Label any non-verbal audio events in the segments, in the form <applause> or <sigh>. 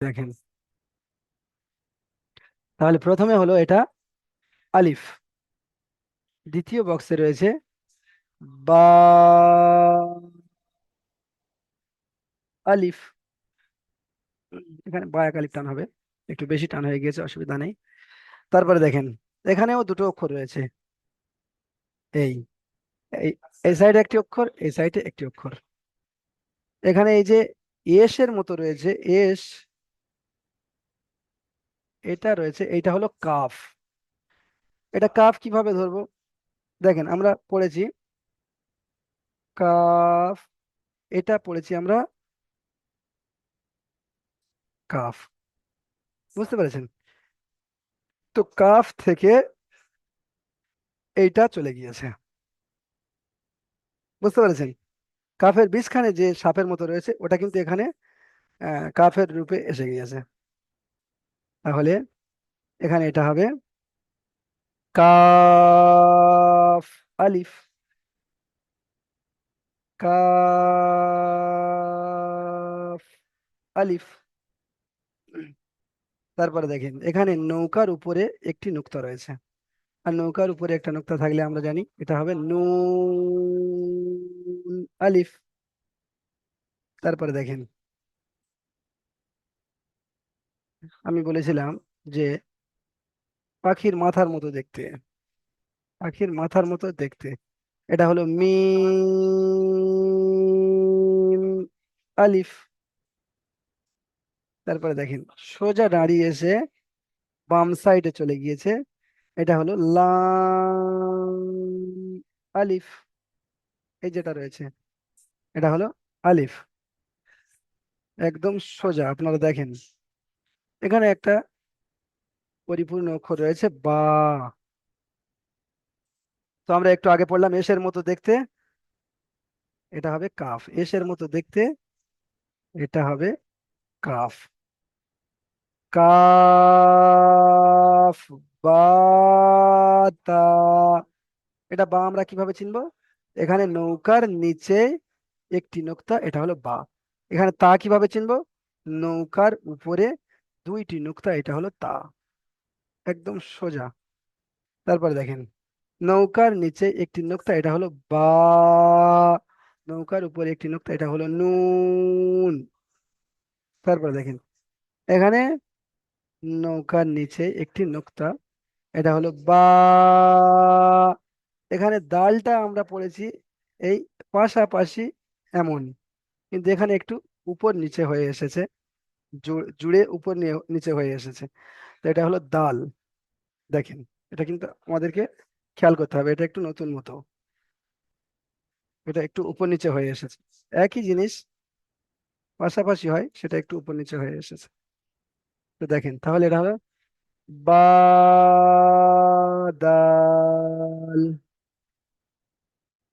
দেখেন। তাহলে প্রথমে হলো এটা আলিফ। দ্বিতীয় বক্সে রয়েছে বা আলিফ। এখানে বা এক আলিফ টান হবে। একটু বেশি টান হয়ে গিয়েছে, অসুবিধা নেই। তারপরে দেখেন, এখানেও দুটো অক্ষর রয়েছে। এই এই সাইডে একটি অক্ষর, এই সাইডে একটি অক্ষর। এখানে এই যে এস এর মতো রয়েছে, এস এটা রয়েছে, এইটা হলো কাফ এটা কাফ কীভাবে ধরবো? দেখেন, আমরা পড়েছি কাফ এটা পড়েছি আমরা কাফ বুঝতে পেরেছেন? তো কাফ থেকে এইটা চলে গিয়েছে। বুঝতে পেরেছেন? কাফের বিষখানে যে সাপের মতো রয়েছে, ওটা কিন্তু এখানে কাফের রূপে এসে গিয়েছে। তাহলে এখানে এটা হবে কাফ, আলিফ। কাফ, আলিফ। তারপরে দেখেন, এখানে নৌকার উপরে একটি নুক্তা রয়েছে। আর নৌকার উপরে একটা নুক্তা থাকলে আমরা জানি এটা হবে নুন, আলিফ। তারপরে দেখেন আমি বলেছিলাম যে পাখির মাথার মতো দেখতে, পাখির মাথার মতো দেখতে। এটা হলো মিম, আলিফ। তারপরে দেখেন, সোজা দাঁড়িয়ে এসে বাম সাইডে চলে গিয়েছে। এটা হলো লাম, আলিফ। এই যেটা রয়েছে, এটা হলো আলিফ। একদম সোজা, আপনারা দেখেন। এখানে একটা পরিপূর্ণ অক্ষর রয়েছে, বা। তো আমরা একটু আগে পড়লাম এসের মতো দেখতে, এটা হবে কাফ। এসের মতো দেখতে, এটা হবে কাফ। কাফ, বা এটা বা আমরা কীভাবে চিনবো? এখানে নৌকার নিচে একটি নোক্তা, এটা হলো বা। এখানে তা কীভাবে চিনবো? নৌকার উপরে দুইটি নোক্তা, এটা হলো তা। একদম সোজা। তারপরে দেখেন, নৌকার নিচে একটি নোক্তা, এটা হলো বা। নৌকার উপরে একটি নোক্তা, এটা হলো নুন। তারপরে দেখেন, এখানে নৌকার নিচে একটি নোক্তা, এটা হলো বা। এখানে দালটা আমরা পড়েছি, এই পাশাপাশি এমন। কিন্তু এখানে একটু উপর নিচে হয়ে এসেছে। জুড়ে উপর নিচে হয়ে এসেছে। তো এটা হলো দাল। দেখেন, এটা কিন্তু আমাদেরকে খেয়াল করতে হবে, এটা একটু নতুন মতো। এটা একটু উপর নিচে হয়ে এসেছে। একই জিনিস পাশাপাশি হয়, সেটা একটু উপর নিচে হয়ে এসেছে। তো দেখেন, তাহলে এটা হলো বাদাল।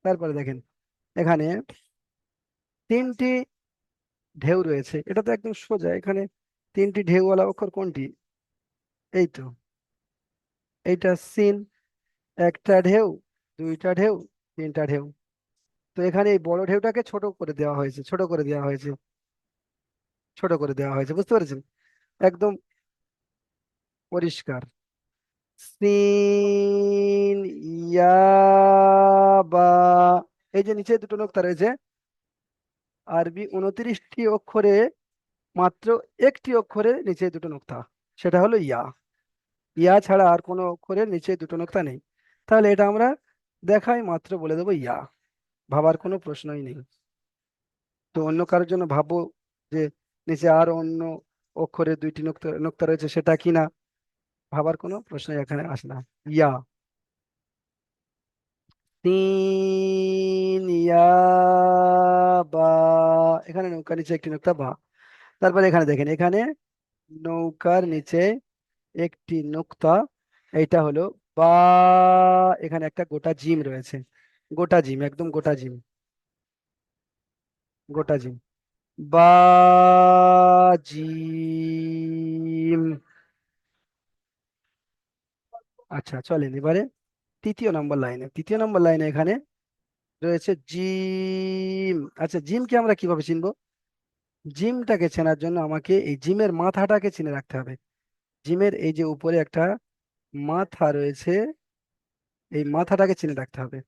তারপরে দেখেন, এখানে তিনটি ঢেউ রয়েছে। এটা তো একদম সোজা। এখানে তিনটি ঢেউওয়ালা অক্ষর কোনটি? এই তো। এইটা সিন, একটা ঢেউ, দুইটা ঢেউ, তিনটা ঢেউ। তো এখানে এই বড় ঢেউটাকে ছোট করে দেওয়া হয়েছে, ছোট করে দেওয়া হয়েছে, ছোট করে দেওয়া হয়েছে। বুঝতে পেরেছেন? একদম পরিষ্কার। সিন, ইয়া, বা। এই যে নিচে দুটো নোক্তা রয়েছে। আরবি উনত্রিশটি অক্ষরে মাত্র একটি অক্ষরের নিচে দুটো নোক্তা। সেটা হলো ইয়া। ইয়া ছাড়া আর কোনো অক্ষরের নিচে দুটো নোক্তা নেই। তাহলে এটা আমরা দেখাই, মাত্র বলে দেবো ইয়া। ভাবার কোনো প্রশ্নই নেই। তো অন্য কারোর জন্য ভাববো যে নিচে আর অন্য অক্ষরে দুইটি নোক্তা নোক্তা রয়েছে, সেটা কি না ভাবার কোনো প্রশ্নই এখানে আসে না। ইয়া। বা। এখানে নৌকার নিচে একটি নোক্তা বা। তারপরে এখানে দেখেন, এখানে নৌকার নিচে একটি নোক্তা এইটা হলো, বা। এখানে একটা গোটা জিম রয়েছে। গোটা জিম, একদম গোটা জিম। গোটা জিম। বা, জিম। আচ্ছা চলেন এবারে। তৃতীয় নম্বর লাইনে, তৃতীয় নম্বর লাইনে এখানে রয়েছে জিম। আচ্ছা জিমকে আমরা কীভাবে চিনবো? জিমটাকে চেনার জন্য আমাকে এই জিমের মাথাটাকে চিনে রাখতে হবে। জিমের এই যে উপরে একটা মাথা রয়েছে, এই মাথাটাকে চিনে রাখতে হবে।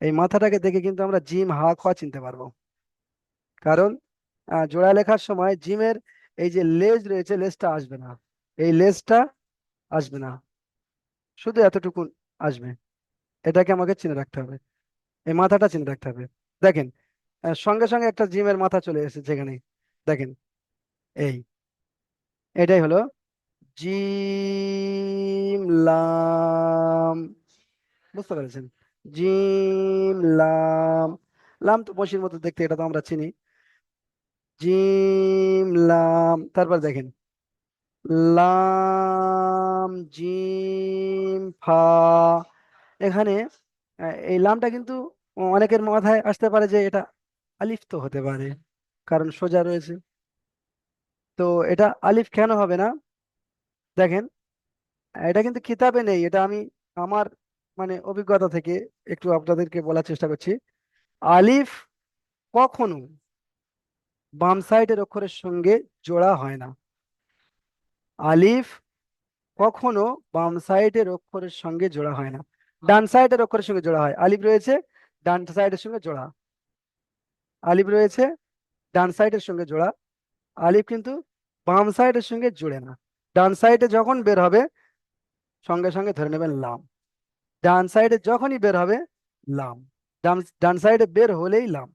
এই মাথাটাকে দেখে কিন্তু আমরা জিম হা খ চিনতে পারব। কারণ জোড়া লেখার সময় জিমের এই যে লেজ রয়েছে, লেজটা আসবে না। এই লেজটা আসবে না। শুধু এতটুকু আসবে। এটাকে আমাকে চিনে রাখতে হবে। এই মাথাটা চিনে রাখতে হবে। দেখেন সঙ্গে সঙ্গে একটা জিমের মাথা চলে এসেছে যেখানে। দেখেন, এই, এটাই হলো জিম লাম। বুঝতে পেরেছেন? জিম লাম। লাম তো বসির মতো দেখতে, এটা তো আমরা চিনি। জিম লাম। তারপর দেখেন লাম, জিম, ফা। এখানে এই লামটা কিন্তু অনেকের মাথায় আসতে পারে যে এটা আলিফ তো হতে পারে, কারণ সোজা রয়েছে। তো এটা আলিফ কেন হবে না? দেখেন, এটা কিন্তু কিতাবে নেই, এটা আমি আমার মানে অভিজ্ঞতা থেকে একটু আপনাদেরকে বলার চেষ্টা করছি। আলিফ কখনো বাম সাইডের অক্ষরের সঙ্গে জোড়া হয় না। আলিফ কখনো বাম সাইডের অক্ষরের সঙ্গে জোড়া হয় না। ডান সাইডের অক্ষরের সঙ্গে জোড়া হয়। আলিফ রয়েছে, ডান সাইডের সঙ্গে জোড়া। আলিফ রয়েছে, ডান সাইডের সঙ্গে জোড়া। আলিফ কিন্তু বাম সাইডের সঙ্গে জুড়ে না। ডান সাইডে যখন বের হবে, সঙ্গে সঙ্গে ধরে নেবেন লাম। ডান সাইডে যখনই বের হবে, লাম। ডান সাইডে বের হলেই লাম।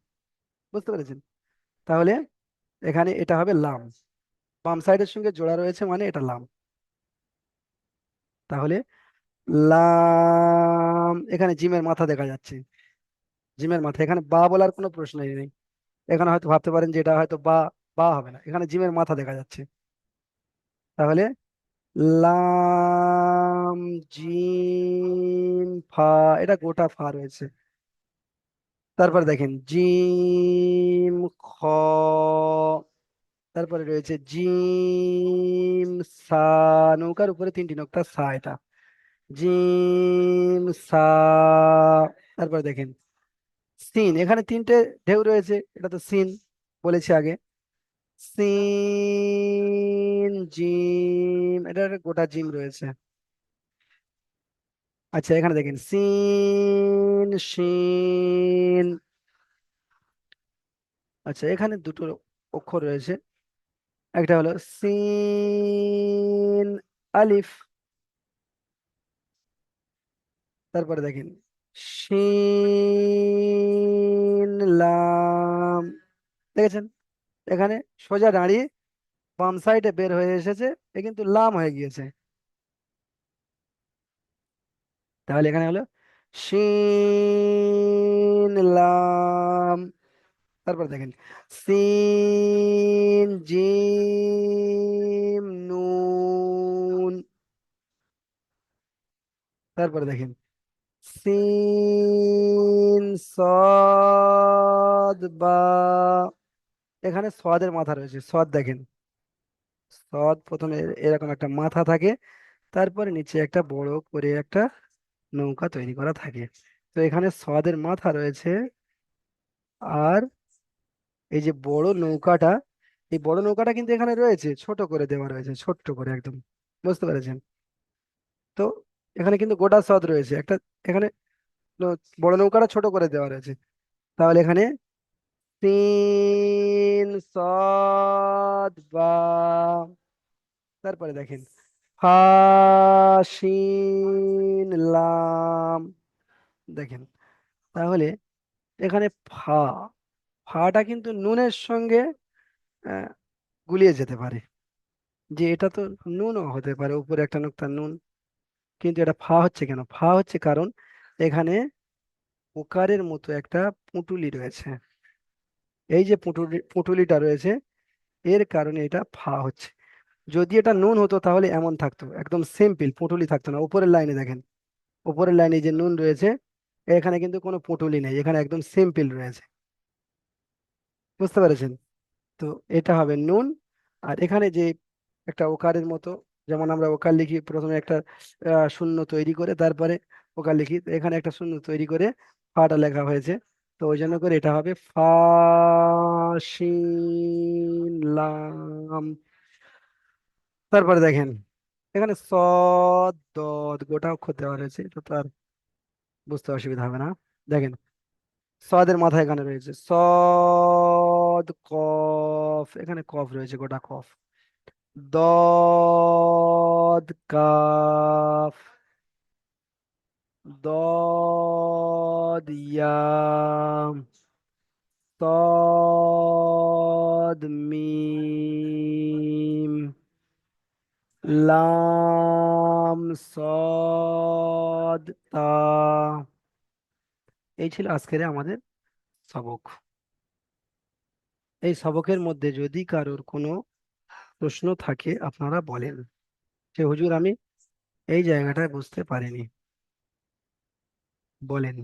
বুঝতে পেরেছেন? তাহলে এখানে এটা হবে লাম। বাম সাইডের সঙ্গে জোড়া রয়েছে মানে এটা লাম। তাহলে লাম, এখানে জিমের মাথা দেখা যাচ্ছে। জিমের মাথা, এখানে বা বলার কোনো প্রশ্নই নেই। এখানে হয়তো ভাবতে পারেন যে এটা হয়তো বা বা হবে না। এখানে জিমের মাথা দেখা যাচ্ছে। তাহলে লাম, জিম, ফা, এটা গোটা ফা রয়েছে। তারপর দেখেন, জিম, খ তারপরে রয়েছে জিম সা, নৌকার উপরে তিনটি নোক্তা সা এটা। জিম সা, তারপরে দেখেন, সিন, এখানে তিনটে ঢেউ রয়েছে, এটা তো সিন বলেছি আগে। সিন, জিম, এটা গোটা জিম রয়েছে। আচ্ছা এখানে দেখেন, সিন, শিন। আচ্ছা এখানে দুটো অক্ষর রয়েছে। একটা হলো সিন আলিফ তারপরে দেখেন শিন লাম দেখেছেন? এখানে সোজা দাঁড়িয়ে বাম সাইডে বের হয়ে এসেছে, এ কিন্তু লাম হয়ে গিয়েছে। তাহলে এখানে হলো শিন লাম তারপর দেখেন সিন জিম, নুন। তারপরে দেখেন সিন সদ, বা। এখানে সদের মাথা রয়েছে, সদ দেখেন। সদ প্রথমে এরকম একটা মাথা থাকে, তারপরে নিচে একটা বড় করে একটা নৌকা তৈরি করা থাকে। তো এখানে সদের মাথা রয়েছে আর এই যে বড় নৌকাটা, এই বড় নৌকাটা কিন্তু এখানে রয়েছে, ছোট করে দেওয়া রয়েছে, ছোট্ট করে একদম, বুঝতে পেরেছেন? তো এখানে কিন্তু গোটা সদ রয়েছে, একটা এখানে বড় নৌকাটা ছোট করে দেওয়া রয়েছে, তাহলে এখানে তিন সদ বা, তারপরে দেখেন ফা শিন, লাম, দেখেন, তাহলে এখানে ফা ফাটা কিন্তু নুনের সঙ্গে গুলিয়ে যেতে পারে। যে এটা তো নুনও হতে পারে, উপরে একটা নোক্তা নুন। কিন্তু এটা ফা হচ্ছে কেন? ফা হচ্ছে কারণ এখানে ওকারের মতো একটা পুঁটুলি রয়েছে। এই যে পুঁটুলি, পুঁটুলিটা রয়েছে, এর কারণে এটা ফা হচ্ছে। যদি এটা নুন হতো তাহলে এমন থাকতো, একদম সিম্পল পুঁটুলি থাকতো না। উপরের লাইনে দেখেন, উপরের লাইনে যে নুন রয়েছে, এখানে কিন্তু কোনো পুঁটুলি নেই, এখানে একদম সিম্পল রয়েছে। বুঝতে পেরেছেন? তো এটা হবে নুন। আর এখানে যে একটা ওকারের মতো, যেমন আমরা ওকার লিখি, প্রথমে একটা শূন্য তৈরি করে, তারপরে ওকার লিখি। এখানে একটা শূন্য তৈরি করে ফাটা লেখা হয়েছে। তো ওই জন্য করে এটা হবে লাম। তারপরে দেখেন, এখানে সদ গোটা অক্ষর দেওয়া রয়েছে এটা তো আর বুঝতে অসুবিধা হবে না। দেখেন সদের মাথায় এখানে রয়েছে সদ কফ এখানে কফ রয়েছে গোটা কফ দদ কাফ দদ ইয়াম صاد মিম লাম صاد তা এই ছিল আজকের আমাদের সবক। এই সবকের মধ্যে যদি কারোর কোনো প্রশ্ন থাকে, আপনারা বলেন। যে, হুজুর, আমি এই জায়গাটায় বুঝতে পারিনি। বলেন।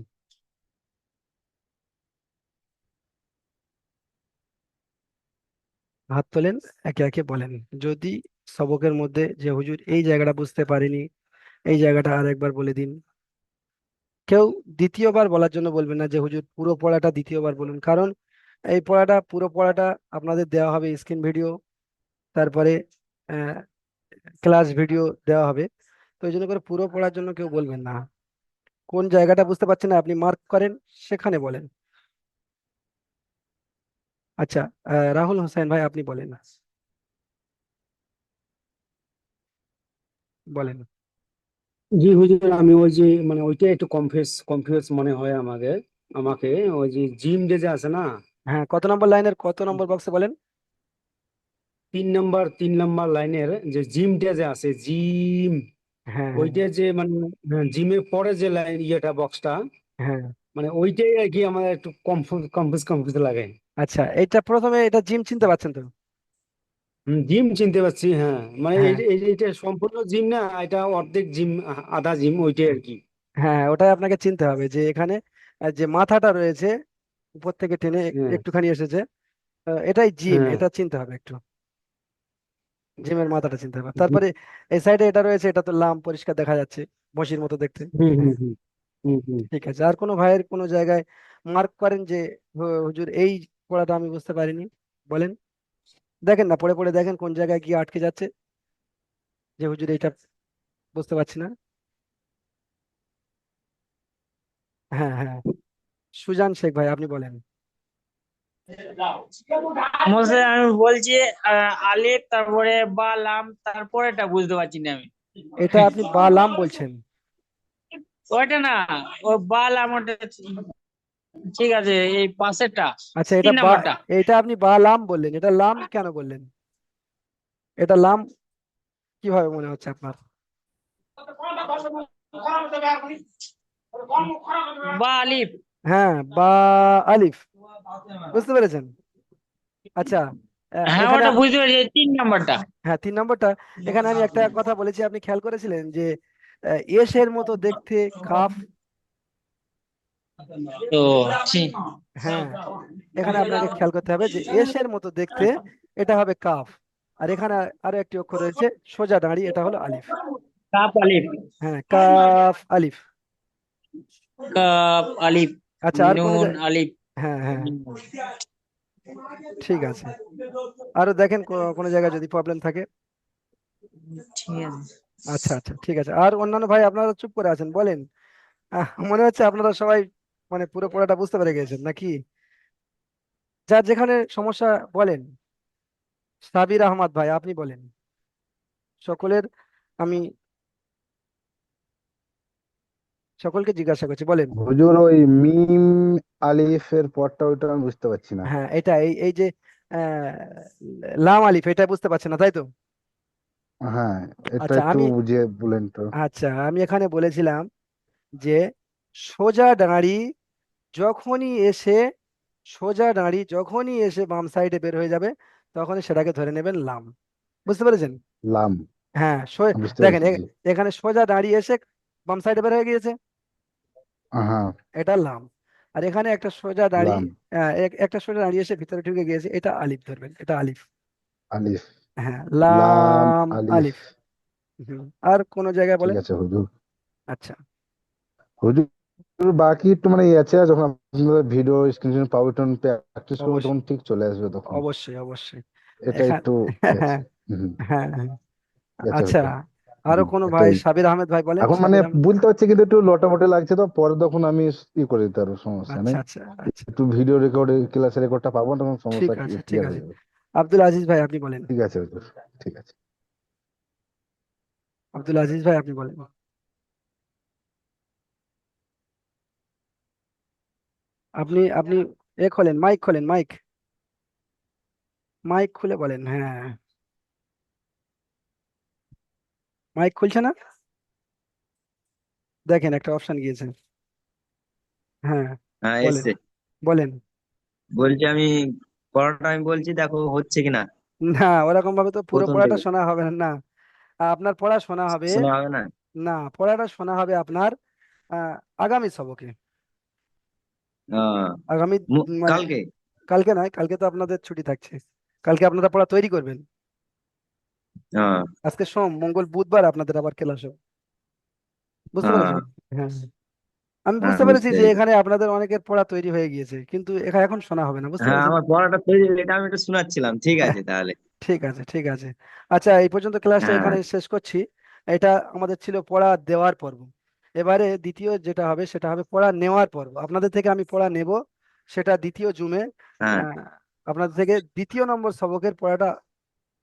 হাত তোলেন, একে একে বলেন। যদি সবকের মধ্যে যে, হুজুর, এই জায়গাটা বুঝতে পারিনি, এই জায়গাটা আর একবার বলে দিন। কেউ দ্বিতীয়বার বলার জন্য বলবেন না যে, হুজুর, পুরো পড়াটা দ্বিতীয়বার বলুন। কারণ এই পড়াটা, পুরো পড়াটা আপনাদের দেওয়া হবে স্ক্রিন ভিডিও, তারপরে ক্লাস ভিডিও দেওয়া হবে। তো ওই জন্য করে পুরো পড়ার জন্য কেউ বলবেন না। কোন জায়গাটা বুঝতে পারছেন না, আপনি মার্ক করেন, সেখানে বলেন। আচ্ছা রাহুল হোসেন ভাই, আপনি বলেন বলেন। জি হুজুর আমি ওই যে মানে ওইটা একটু কনফিউজ কনফিউজ মনে হয় আমাকে আমাকে ওই যে জিম ডে যে আছে না? হ্যাঁ কত নম্বর লাইনের কত নম্বর বক্সে বলেন? তিন নাম্বার তিন নাম্বার লাইনের যে জিম ডে যে আছে জিম হ্যাঁ হ্যাঁ। ওইটা যে মানে জিমের পরে যে লাইন ইয়েটা বক্সটা হ্যাঁ। মানে ওইটাই আর কি আমার একটু কনফিউজ কনফিউজ কনফিউজ লাগে। আচ্ছা এটা প্রথমে এটা জিম চিনতে পারছেন তো? জিম চিনতে পারছি হ্যাঁ। মানে হ্যাঁ। এই- এই- এইটা সম্পূর্ণ জিম না এটা অর্ধেক জিম আধা জিম ওইটাই আর কি। হ্যাঁ ওটাই আপনাকে চিনতে হবে যে এখানে যে মাথাটা রয়েছে উপর থেকে টেনে এক- হ্যাঁ। একটুখানি এসেছে এটাই জিম হ্যাঁ। এটা চিনতে হবে একটু। জিমের মাথাটা চিনতে হবে। তারপরে এই সাইডে এটা রয়েছে এটা তো লাম পরিষ্কার দেখা যাচ্ছে বসির মতো দেখতে। হুম হুম হ্যাঁ হুম হুম হুম। ঠিক আছে আর কোনো ভাইয়ের কোনো জায়গায় মার্ক করেন যে হু- হুজুর এই পড়াটা আমি বুঝতে পারিনি বলেন। দেখেন না পড়ে পড়ে দেখেন কোন জায়গায় গিয়ে আটকে যাচ্ছে। যে হুজুর এটা বুঝতে পারছি না। হ্যাঁ হ্যাঁ। সুজান শেখ ভাই আপনি বলেন। আমি বলছি আলিফ তারপরে বা লাম তারপরেটা বুঝতে পারছি না আমি। এটা আপনি বা লাম বলছেন। ওইটা না ও বা লাম ওটা ঠিক আছে এই পাশেরটা আচ্ছা এটা এটা আপনি বা লাম বললেন এটা লাম কেন বললেন? এটা লাম কীভাবে মনে হচ্ছে আপনার? বা আলিফ। হ্যাঁ বা আলিফ। বুঝতে পেরেছেন? আচ্ছা হ্যাঁ ওটা বুঝতে পেরেছি তিন নাম্বারটা। হ্যাঁ তিন নম্বরটা। এখানে আমি একটা কথা বলেছি আপনি খেয়াল করেছিলেন যে এসের মতো দেখতে কাফ তো ঠিক হ্যাঁ এখানে আপনাকে খেয়াল করতে হবে যে এসের মতো দেখতে এটা হবে কাফ। আর এখানে আরও একটি অক্ষর রয়েছে সোজা দাঁড়িয়ে এটা হলো আলিফ। কাপ আলিফ। হ্যাঁ কাফ আলিফ। কাপ আলিফ। আচ্ছা আর নুন আলিফ। হ্যাঁ হ্যাঁ ঠিক আছে। আরও দেখেন কোনো জায়গায় যদি প্রবলেম থাকে। ঠিক আছে। আচ্ছা আচ্ছা ঠিক আছে। আর অন্যান্য ভাই আপনারা চুপ করে আছেন বলেন। মনে হচ্ছে আপনারা সবাই মানে পুরো পড়াটা বুঝতে পেরে গেছেন নাকি? যার যেখানে সমস্যা বলেন। সাবির আহমদ ভাই আপনি বলেন। সকলের আমি সকলকে জিজ্ঞাসা করছি বলেন। হুজুর ওই মিম আলিফের পরটা ওইটা আমি বুঝতে পারছি না। হ্যাঁ এটা এই এই যে আহ, লাম আলিফ এটা বুঝতে পারছেন না তাই তো? হ্যাঁ এটা আচ্ছা একটু আমি বুঝিয়ে বলেন তো। আচ্ছা আমি এখানে বলেছিলাম যে সোজা দাঁড়ি যখনই এসে সোজা দাঁড়ি যখনই এসে বাম সাইডে বের হয়ে যাবে তখনই সেটাকে ধরে নেবেন লাম। বুঝতে পেরেছেন? লাম। হ্যাঁ দেখেন এখানে সোজা দাঁড়িয়ে এসে বাম সাইডে বের হয়ে গিয়েছে। হ্যাঁ এটা লাম। আর এখানে একটা সোজা দাঁড়ি এক- একটা সোজা দাঁড়িয়ে এসে ভিতরে ঢুকে গিয়েছে এটা আলিফ ধরবেন এটা আলিফ। আলিফ। হ্যাঁ লাম আলিফ। আর কোন জায়গায় বলেন? হুজুর। আচ্ছা। হুজুর বাকি একটু মানে ইয়ে আছে যখন আপনাদের ভিডিও স্ক্রিন পাবো তখন প্র্যাকটিস করব তখন ঠিক চলে আসবে তখন। অবশ্যই অবশ্যই। এটা এখান একটু আছে। হুম, হ্যাঁ হ্যাঁ আছে আচ্ছা। আরও কোনো ভাই সাবির আহমেদ ভাই বলেন? এখন মানে সাবির আহমেদ বুঝতে পারছি কিন্তু একটু লটামটি লাগছে তো পরে তখন আমি ই করে দিতে পারব সমস্যা নেই। আচ্ছা আচ্ছা আচ্ছা। একটু ভিডিও রেকর্ড ক্লাসের রেকর্ডটা পাবো তখন ঠিক সমস্যা আছে ঠিক ক্লিয়ার আছে। হয়ে যাবে আব্দুল আজিজ ভাই আপনি বলেন। ঠিক আছে ঠিক আছে। আব্দুল আজিজ ভাই আপনি বলেন। আপনি আপনি এ খোলেন মাইক খোলেন মাইক মাইক খুলে বলেন হ্যাঁ। মাইক খুলছে না? দেখেন একটা অপশন গিয়েছে। হ্যাঁ হ্যাঁ বলেন। বলছি আমি পড়াটা আমি বলছি দেখো হচ্ছে কিনা। না ওরকম ভাবে তো পুরো প্রথম পড়াটা থেকে। শোনা হবে না। আপনার পড়া শোনা হবে। শোনা হবে না। না পড়াটা শোনা হবে আপনার আগামী সবকে। আগামী মানে কালকে? কালকে নয় কালকে তো আপনাদের ছুটি থাকছে। কালকে আপনারা পড়া তৈরি করবেন। আহ, আজকে সোম মঙ্গল বুধবার আপনাদের আবার ক্লাস হবে বুঝতে আহ, পেরেছেন? হ্যাঁ। আমি হ্যাঁ বুঝতে পেরেছি যে এখানে আপনাদের অনেকের পড়া তৈরি হয়ে গিয়েছে কিন্তু এখানে এখন শোনা হবে না বুঝতে হ্যাঁ আমার পড়াটা তৈরি এটা আমি একটু শোনাচ্ছিলাম ঠিক আছে তাহলে। <laughs> ঠিক আছে ঠিক আছে। আচ্ছা এই পর্যন্ত ক্লাসটা হ্যাঁ। এখানে শেষ করছি। এটা আমাদের ছিল পড়া দেওয়ার পর্ব। এবারে দ্বিতীয় যেটা হবে সেটা হবে পড়া নেওয়ার পর্ব। আপনাদের থেকে আমি পড়া নেব সেটা দ্বিতীয় জুমে। হ্যাঁ। আপনাদের থেকে দ্বিতীয় নম্বর সবকের পড়াটা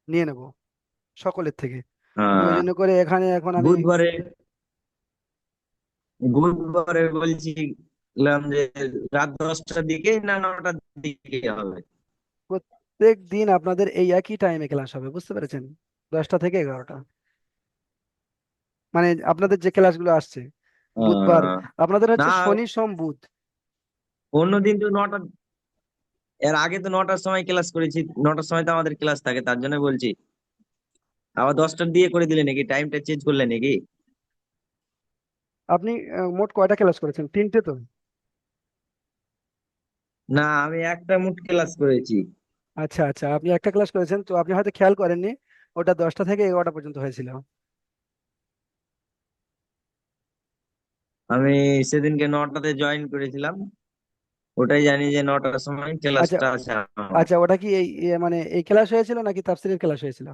নিয়ে নেব সকলের থেকে। ওই জন্য করে এখানে এখন আমি বুধবারে বুধবারে বলছিলাম যে রাত দশটার দিকে না নটার দিকে হবে? প্রত্যেক দিন আপনাদের এই একই টাইমে ক্লাস হবে বুঝতে পেরেছেন? দশটা থেকে এগারোটা। মানে আপনাদের যে ক্লাসগুলো আসছে। বুধবার। আপনাদের হচ্ছে না শনি সোম বুধ। অন্যদিন তো নটা এর আগে তো নটার সময় ক্লাস করেছি নটার সময় তো আমাদের ক্লাস থাকে তার জন্য বলছি। আবার দশটার দিয়ে করে দিলে নাকি টাইমটা চেঞ্জ করলে নাকি? আপনি আহ, মোট কয়টা ক্লাস করেছেন? তিনটে তো? না আমি একটা মোট ক্লাস করেছি। আচ্ছা আচ্ছা আপনি একটা ক্লাস করেছেন তো আপনি হয়তো খেয়াল করেননি ওটা দশটা থেকে এগারোটা পর্যন্ত হয়েছিল। আমি সেদিনকে নটাতে জয়েন করেছিলাম। ওটাই জানি যে নটার সময় আচ্ছা ক্লাসটা আছে আমার। আচ্ছা ওটা কি এই এ মানে এই ক্লাস হয়েছিল নাকি তাফসীরের ক্লাস হয়েছিল?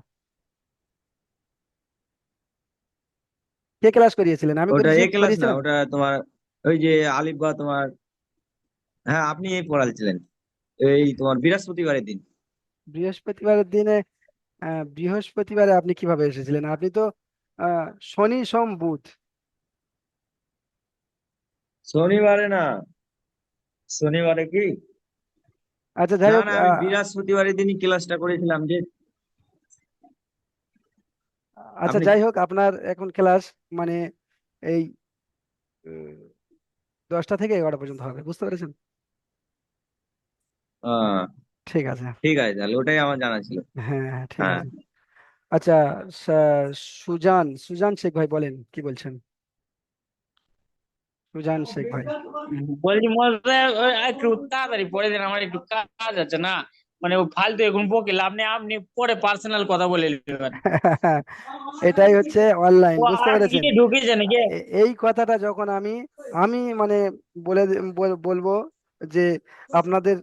কে ক্লাস করিয়েছিলেন? আমি ওটা এ ক্লাস না করিয়েছিলাম। ওটা তোমার ওই যে আলিফ বা তোমার হ্যাঁ আপনি এই পড়াচ্ছিলেন। এই তোমার বৃহস্পতিবারের দিন। বৃহস্পতিবারের দিনে আহ, বৃহস্পতিবারে আপনি কীভাবে এসেছিলেন? আপনি তো আহ, শনি সোম বুধ। শনিবারে না শনিবারে কি? আচ্ছা যাই হোক বৃহস্পতিবারের দিনই ক্লাসটা করেছিলাম যে আচ্ছা যাই হোক আপনার এখন ক্লাস মানে এই দশটা থেকে এগারোটা পর্যন্ত হবে বুঝতে পেরেছেন? ঠিক আছে। ঠিক আছে তাহলে ওটাই আমার জানা ছিল। হ্যাঁ হ্যাঁ ঠিক হ্যাঁ। আছে। আচ্ছা সুজান সুজান শেখ ভাই বলেন কি বলছেন? সুজান শেখ ভাই বলছি ওই একটু তাড়াতাড়ি পড়ে দেন আমার একটু কাজ আছে না মানে ফালতু এখন বকে লাভ নেই আপনি পরে পার্সোনাল কথা বলে নেবেন এটাই হচ্ছে অনলাইন বুঝতে পেরেছেন ঢুকেছে নাকি এই কথাটা যখন আমি আমি মানে বলে বলব যে আপনাদের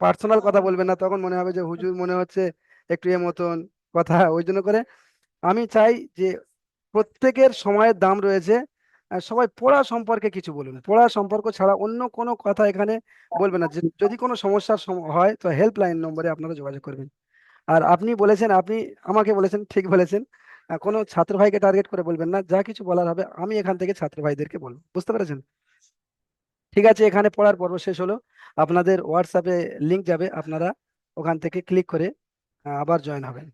পার্সোনাল কথা বলবেন না তখন মনে হবে যে হুজুর মনে হচ্ছে একটু এ মতন কথা ওই জন্য করে আমি চাই যে প্রত্যেকের সময়ের দাম রয়েছে সবাই পড়া সম্পর্কে কিছু বলুন। পড়া সম্পর্ক ছাড়া অন্য কোনো কথা এখানে বলবেন না। যদি কোনো সমস্যার হয়, তো হেল্পলাইন নম্বরে আপনারা যোগাযোগ করবেন। আর আপনি বলেছেন, আপনি আমাকে বলেছেন, ঠিক বলেছেন কোনো ছাত্র ভাইকে টার্গেট করে বলবেন না। যা কিছু বলার হবে, আমি এখান থেকে ছাত্র ভাইদেরকে বলব। বুঝতে পেরেছেন? ঠিক আছে, এখানে পড়ার পর্ব শেষ হলো। আপনাদের হোয়াটসঅ্যাপে লিঙ্ক যাবে, আপনারা ওখান থেকে ক্লিক করে আবার জয়েন হবেন।